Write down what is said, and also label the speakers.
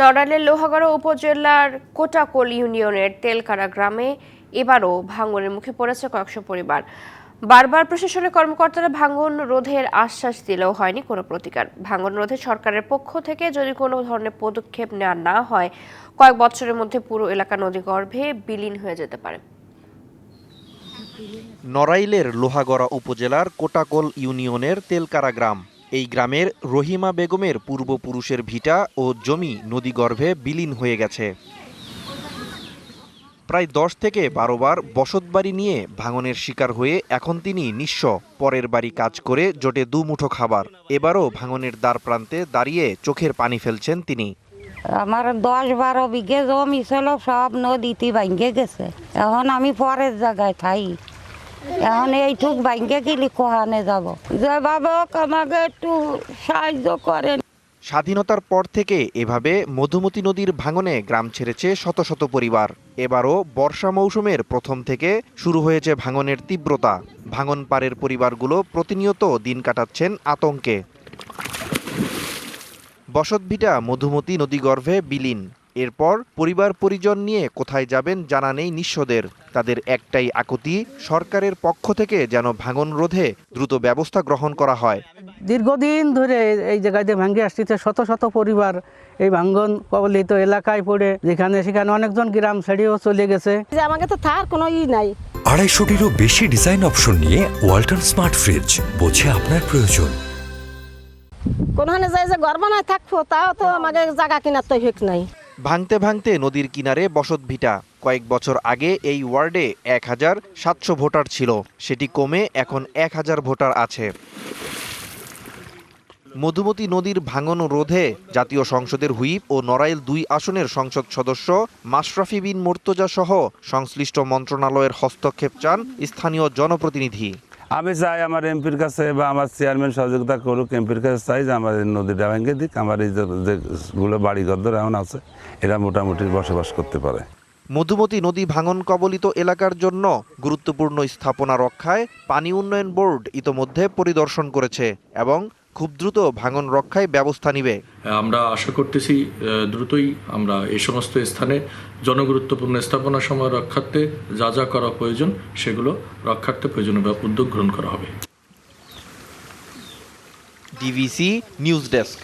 Speaker 1: নড়াইলের লোহাগড়া উপজেলার কোটাকোল ইউনিয়নের তেলকারা গ্রামে এবারও ভাঙনের মুখে পড়েছে কয়েকশো পরিবার। বারবার প্রশাসনের কর্মকর্তারা ভাঙন রোধের আশ্বাস দিলেও হয়নি কোনো প্রতিকার। ভাঙন রোধে সরকারের পক্ষ থেকে যদি কোনো ধরনের পদক্ষেপ নেওয়া না হয়, কয়েক বছরের মধ্যে পুরো এলাকা নদীগর্ভে বিলীন হয়ে যেতে পারে।
Speaker 2: নড়াইলের লোহাগড়া উপজেলার কোটাকোল ইউনিয়নের তেলকারা গ্রাম এই গ্রামের রহিমা বেগমের পূর্বপুরুষের ভিটা ও জমি নদীগর্ভে বিলীন হয়ে গেছে। প্রায় দশ থেকে বারো বার বসতবাড়ি নিয়ে ভাঙনের শিকার হয়ে এখন তিনি নিঃস্ব। পরের বাড়ি কাজ করে জোটে দুমুঠো খাবার। এবারও ভাঙনের দ্বার প্রান্তে দাঁড়িয়ে চোখের পানি ফেলছেন তিনি।
Speaker 3: আমার দশ বারো বিঘে জমি ছিল, সব নদীতে ভাঙ্গে গেছে। এখন আমি পরের জায়গায় থাই। এখন এইটুক ভাঙ্গে গেলি কোহানে যাব। যে বাবা আমাকে একটু সাহায্য করেন।
Speaker 2: স্বাধীনতার পর থেকে এভাবে মধুমতি নদীর ভাঙনে গ্রাম ছেড়েছে শত শত পরিবার। এবারও বর্ষা মৌসুমের প্রথম থেকে শুরু হয়েছে ভাঙনের তীব্রতা। ভাঙন পাড়ের পরিবারগুলো প্রতিনিয়ত দিন কাটাচ্ছেন আতঙ্কে। বসতভিটা মধুমতি নদীগর্ভে বিলীন। এরপর পরিবার পরিজন নিয়ে কোথায় যাবেন জানা নেই নিঃস্বদের। তাদের একটাই আকুতি সরকারের পক্ষ থেকে যেন ভাঙন রোধে দ্রুত ব্যবস্থা গ্রহণ করা হয়।
Speaker 4: দীর্ঘদিন ধরে এই জায়গাতে ভাঙ্গে আসছে শত শত পরিবার এই ভাঙ্গন কবলিত এলাকায় পড়ে যেখানে সেখানে অনেকজন গ্রাম ছেড়েও চলে গেছে।
Speaker 5: যে আমাকে তো তার কোনো ই নাই।
Speaker 6: আড়াইশোটিরও বেশি ডিজাইন অপশন নিয়ে ওয়াল্টন স্মার্ট ফ্রিজ বোঝে আপনার প্রয়োজন।
Speaker 5: কোনখানে যাই যে ঘর বানায় থাকব তাও তো আমাকে জায়গা কেনার তো ঠিক নাই।
Speaker 2: ভাঙতে ভাঙতে নদীর কিনারে বসতভিটা কয়েক বছর আগে এই ওয়ার্ডে এক হাজার সাতশো ভোটার ছিল। সেটি কমে এখন এক হাজার ভোটার আছে। মধুমতি নদীর ভাঙন রোধে জাতীয় সংসদের হুইপ ও নড়াইল দুই আসনের সংসদ সদস্য মাশরাফি বিন মোর্তজা সহ সংশ্লিষ্ট মন্ত্রণালয়ের হস্তক্ষেপ চান স্থানীয় জনপ্রতিনিধি।
Speaker 7: আমি চাই আমার এমপির কাছে বা আমার চেয়ারম্যান সহযোগিতা করুক, এমপির কাছে চাই যে আমার এই নদীটা ভেঙে দিক, আমার এই যেগুলো বাড়িঘর এমন আছে, এরা মোটামুটি বসবাস করতে পারে।
Speaker 2: মধুমতি নদী ভাঙন কবলিত এলাকার জন্য গুরুত্বপূর্ণ স্থাপনা রক্ষায় পানি উন্নয়ন বোর্ড ইতোমধ্যে পরিদর্শন করেছে এবং খুব দ্রুত ভাঙন রক্ষায় ব্যবস্থা নিবে।
Speaker 8: আমরা আশা করতেছি দ্রুতই আমরা এই সমস্ত স্থানে জনগুরুত্বপূর্ণ স্থাপনা সময় রক্ষার্থে যা যা করা প্রয়োজন সেগুলো রক্ষার্থে প্রয়োজনীয় উদ্যোগ গ্রহণ করা হবে।
Speaker 2: DVC news desk.